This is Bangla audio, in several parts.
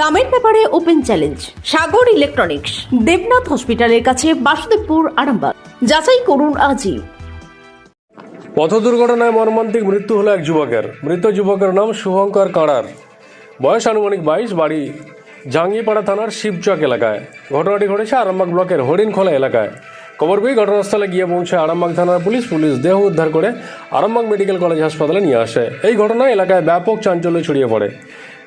দামের ব্যাপারে open challenge, Sagar electronics, Debnath হসপিটালের কাছে বাসুদেবপুর, আরামবাগ। যাচাই করুন আজই। পথ দুর্ঘটনায় মর্মান্তিক মৃত্যু হলো এক যুবকের। মৃত যুবকের নাম শুভঙ্কর কাঁড়ার। বয়স আনুমানিক বাইশ, বাড়ি জাঙ্গিপাড়া থানার শিবচক এলাকায়। ঘটনাটি ঘটেছে আরামবাগ ব্লকের হরিণখোলা এলাকায়। খবর পেয়ে ঘটনাস্থলে গিয়ে পৌঁছে আরামবাগ থানার পুলিশ পুলিশ দেহ উদ্ধার করে আরামবাগ মেডিকেল কলেজ হাসপাতালে নিয়ে আসে। এই ঘটনায় এলাকায় ব্যাপক চাঞ্চল্য ছড়িয়ে পড়ে।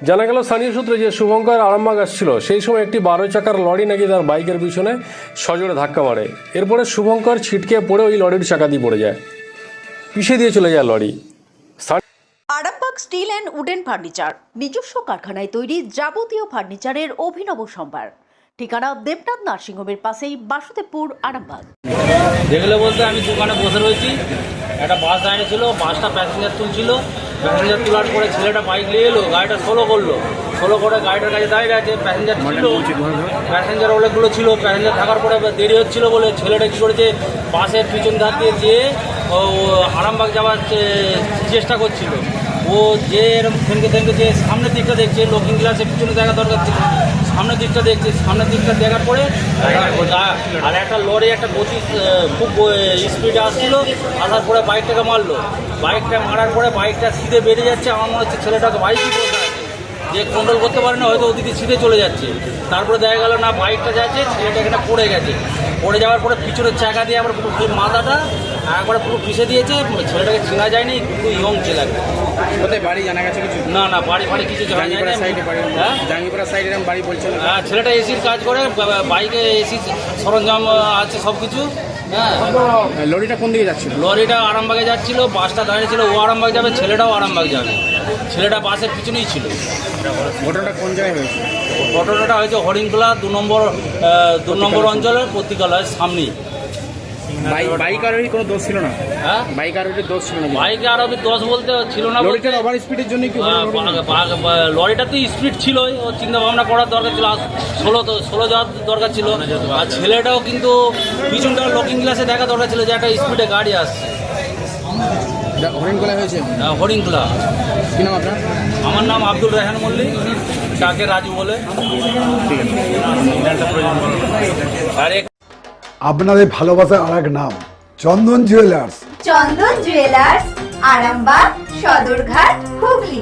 জানা গেল স্থানীয় সূত্রে যে শুভঙ্কর আরামবাগ আসছিল সেই সময় একটি বারো চাকার লরি নাকি তার বাইকের পিছনে সজোরে ধাক্কা মারে। এরপরে শুভঙ্কর ছিটকে পড়ে ওই লরির চাকা দিয়ে পড়ে যায়। পিছিয়ে দিয়ে চলে যায় lorry. Arambagh steel and wooden furniture নিজস্ব কারখানায় তৈরি যাবতীয় ফার্নিচারের অভিনব সম্ভার। ঠিকানা দেবনাথ নার্সিংহোমের পাশেই বাসুদেবপুর আরামবাগ। দেখলে বলতে আমি দোকানে বসে রয়েছি। একটা বাস দাঁড়িয়ে ছিল বাসটা প্যাসেঞ্জার তুলছিল। প্যাসেঞ্জার তোলার পরে ছেলেটা বাইক নিয়ে এলো গাড়িটা সোলো করল। সোলো করে গাড়িটার কাছে দাঁড়িয়ে আছে প্যাসেঞ্জার ছিল। প্যাসেঞ্জার অনেকগুলো ছিল প্যাসেঞ্জার থাকার পরে দেরি হচ্ছিল বলে ছেলেটা কী করেছে বাসের পিছন ধার দিয়ে যেয়ে ও আরামবাগ যাওয়ার চেষ্টা করছিল। ও যে এরকম থেমকে থেমকে যে সামনের দিকটা দেখছে লোকিং গ্লাসের পিছনে দেখা দরকার ছিল। সামনের দিকটা দেখছি, সামনের দিকটা দেখার পরে আর একটা লরি, একটা গতি খুব স্পিডে আসছিল, আসার পরে বাইকটাকে মারলো। বাইকটা মারার পরে বাইকটা সিধে বেড়ে যাচ্ছে, আমার মনে হচ্ছে ছেলেটাকে বাইক যে কন্ট্রোল করতে পারে না হয়তো ওদিকে সিধে চলে যাচ্ছে। তারপরে দেখা গেল না বাইকটা যাচ্ছে ছেলেটা এখানে পড়ে গেছে। পড়ে যাওয়ার পরে পিছনের চাকা দিয়ে আবার পুরো পুরো মাথাটা একবারে পুরো পিষে দিয়েছে ছেলেটাকে চেনা যায়নি খুব ইয়ং ছেলে কোথায় বাড়ি? জানা গেছে কিছু? না না বাড়ি ফাড়ি কিছু জানা যায় জাঙ্গিপাড়া না সাইডে বাড়ি হ্যাঁ? জাঙ্গিপাড়া সাইডে এরকম বাড়ি বলছিল হ্যাঁ ছেলেটা এসির কাজ করে বাইকে এসি সরঞ্জাম আছে সব কিছু হ্যাঁ? লরিটা কোন দিকে যাচ্ছিল? লরিটা আরামবাগে যাচ্ছিল বাসটা দাঁড়িয়ে ছিল ও আরামবাগ যাবে ছেলেটাও আরামবাগ যাবে। ছেলেটা বাসের পিছনেই ছিল। ঘটনাটা কোন জায়গায় হয়েছে? ঘটনাটা হয়েছে হরিণখোলা দু নম্বর দু নম্বর অঞ্চলের পত্রিকালয়ের সামনেই। বাইক আরোহী কোনো দোষ ছিল না? হ্যাঁ? বাইক আরোহীর দোষ ছিল না? বাইকে দশ বলতে ছিল না লরিটার ওভার স্পিডের জন্য কি লরিটা তো স্পিড ছিলই। ও চিন্তা ভাবনা করার দরকার ছিল। ষোলো ষোলো যাওয়ার দরকার ছিল। আর ছেলেটাও কিন্তু পিছনটা লকিং গ্লাসে দেখা দরকার ছিল যে একটা স্পিডে গাড়ি আসছে। হরিণকোলা হয়েছে? আহ, হরিণখোলা। কি নাম আপনার? আমার নাম আব্দুল রেহান মল্লিক তাকে রাজু বলে। আর আপনাদের ভালোবাসার আর এক নাম চন্দন জুয়েলার্স। চন্দন জুয়েলার্স আরামবাগ সদরঘাট হুগলি।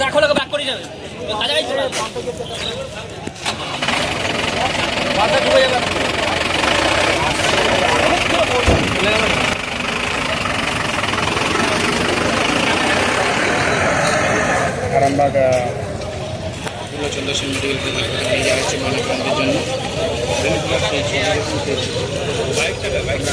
দেখো লোক ব্যাক করে যাবে কাজে বাসা ঢুকে যাবে আরামবাগ চন্দ্রশেন মেডিকেল কলেজ নিয়ে যাওয়া হচ্ছে ময়নাতদন্তের জন্য হরিণকোলা সেই বাইকটা বাইকটা